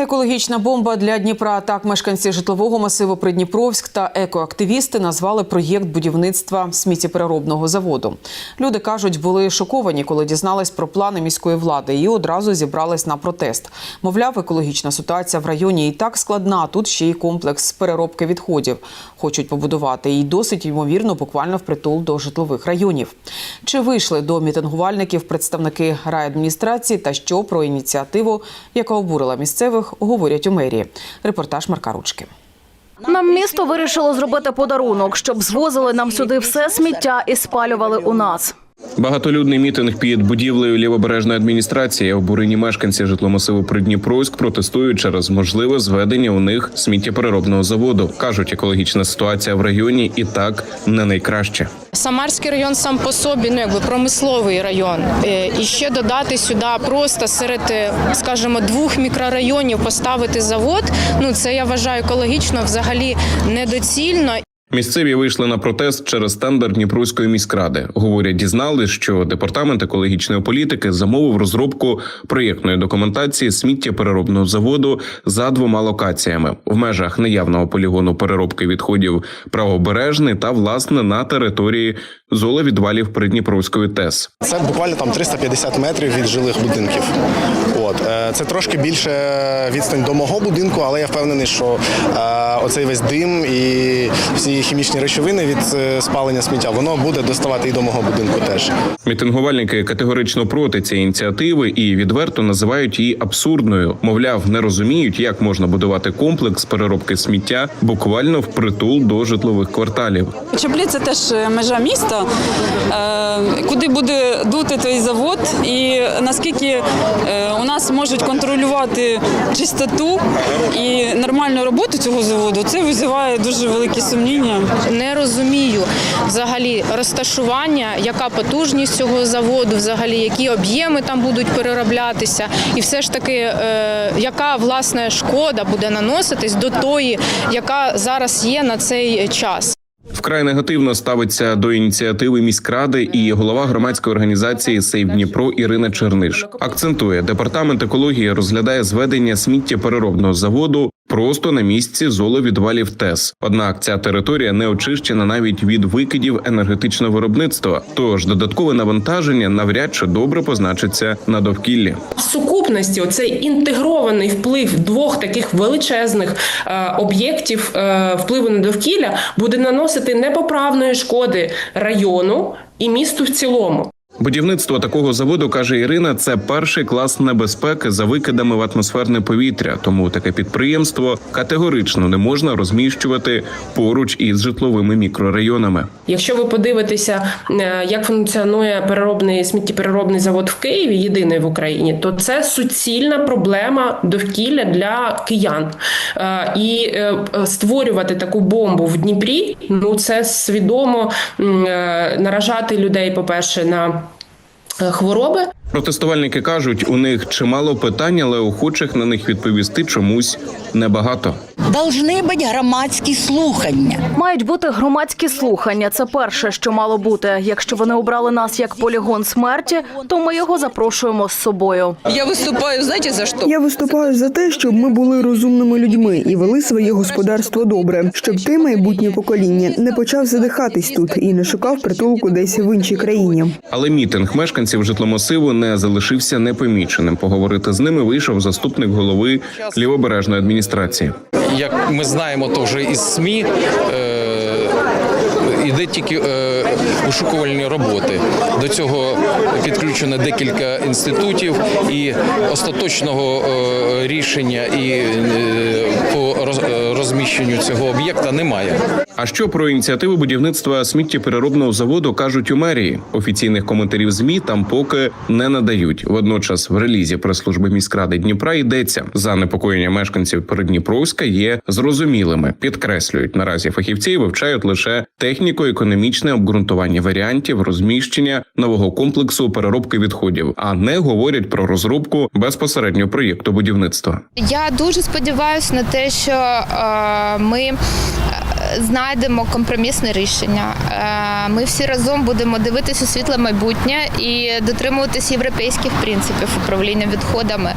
Екологічна бомба для Дніпра. Так мешканці житлового масиву Придніпровськ та екоактивісти назвали проєкт будівництва сміттєпереробного заводу. Люди кажуть, були шоковані, коли дізнались про плани міської влади, і одразу зібрались на протест. Мовляв, екологічна ситуація в районі і так складна. Тут ще й комплекс переробки відходів хочуть побудувати. І досить ймовірно, буквально впритул до житлових районів. Чи вийшли до мітингувальників представники райадміністрації та що про ініціативу, яка обурила місцевих, говорять у мерії. Репортаж Марка Ручки. Нам місто вирішило зробити подарунок, щоб звозили нам сюди все сміття і спалювали у нас. Багатолюдний мітинг під будівлею лівобережної адміністрації. Обурені мешканці житломасиву Придніпровськ протестують через можливе зведення у них сміттєпереробного заводу. кажуть, екологічна ситуація в районі і так не найкраще. Самарський район сам по собі, ну якби промисловий район. Е, І ще додати сюди просто серед, е, скажімо, двох мікрорайонів поставити завод. Ну це я вважаю екологічно взагалі недоцільно. Місцеві вийшли на протест через тендер Дніпровської міськради. Говорять, дізнали, що департамент екологічної політики замовив розробку проєктної документації сміттєпереробного заводу за двома локаціями в межах неявного полігону переробки відходів правобережний та власне на території золовідвалів Придніпровської ТЕС. Це буквально там 350 метрів від жилих будинків. От е, це трошки більше відстань до мого будинку, але я впевнений, що е, оцей весь дим і всі хімічні речовини від е, спалення сміття воно буде доставати і до мого будинку теж. Мітингувальники категорично проти цієї ініціативи і відверто називають її абсурдною. Мовляв, не розуміють, як можна будувати комплекс переробки сміття буквально впритул до житлових кварталів. Чоплі це теж межа міста, е, куди буде дути той завод, і наскільки е, у нас можуть контролювати чистоту і нормальну роботу цього заводу, це визиває дуже великі сумніння. Не розумію взагалі розташування, яка потужність цього заводу, взагалі які об'єми там будуть перероблятися, і все ж таки, е, яка власне шкода буде наноситись до тої, яка зараз є на цей час. Вкрай негативно ставиться до ініціативи міськради і голова громадської організації «Сейв Дніпро Ірина Черниш. Акцентує, департамент екології розглядає зведення сміттєпереробного заводу просто на місці золовідвалів ТЕС. Однак ця територія не очищена навіть від викидів енергетичного виробництва. Тож додаткове навантаження навряд чи добре позначиться на довкіллі. Сукупності оцей інтегрований вплив двох таких величезних е, об'єктів е, впливу на довкілля буде наносити непоправної шкоди району і місту в цілому. Будівництво такого заводу каже Ірина. Це перший клас небезпеки за викидами в атмосферне повітря. Тому таке підприємство категорично не можна розміщувати поруч із житловими мікрорайонами. Якщо ви подивитеся, е, як функціонує переробний сміттєпереробний завод в Києві, єдиний в Україні, то це суцільна проблема довкілля для киян. Е, І е, створювати таку бомбу в Дніпрі, ну це свідомо наражати людей, по-перше, на е, хвороби. Протестувальники кажуть, у них чимало питань, але охочих на них відповісти чомусь небагато. Должны бути громадські слухання. Мають бути громадські слухання. Це перше, що мало бути. Якщо вони обрали нас як полігон смерті, то ми його запрошуємо з собою. Я выступаю, знаете, за что? Я виступаю за те, щоб ми були розумними людьми і вели своє господарство добре, щоб те майбутнє покоління не почав задихатись тут і не шукав притулку десь в іншій країні. Але мітинг мешканців житломасиву не залишився непоміченим. Поговорити з ними вийшов заступник голови лівобережної адміністрації. як ми знаємо, то вже із СМІ е, іде тільки е, ошукувальні роботи. До цього підключено декілька інститутів, і остаточного е, рішення і е, по роз- розміщенню цього об'єкта немає. А що про ініціативу будівництва сміттєпереробного заводу кажуть у мерії? Офіційних коментарів змі там поки не надають. Водночас в релізі прес-служби міськради Дніпра йдеться занепокоєння мешканців Передніпровська є зрозумілими. Підкреслюють наразі фахівці вивчають лише техніко-економічне обґрунтування варіантів розміщення нового комплексу переробки відходів, а не говорять про розробку безпосередньо проєкту будівництва. Я дуже сподіваюся на те, що е, ми е, знайдемо компромісне рішення. Е, ми всі разом будемо дивитися світле майбутнє і дотримуватись європейських принципів управління відходами.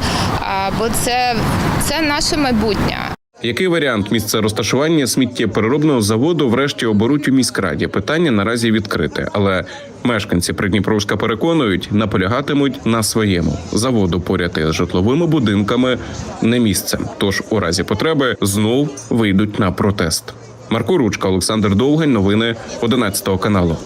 Бо це, це наше майбутнє. Який варіант місця розташування сміттєпереробного заводу врешті оберуть у міськраді? Питання наразі відкрите, але мешканці Придніпровська переконують, наполягатимуть на своєму заводу поряд із житловими будинками не місце. Тож у разі потреби знов вийдуть на протест. Марко Ручка, Олександр Довгань, новини 11 каналу.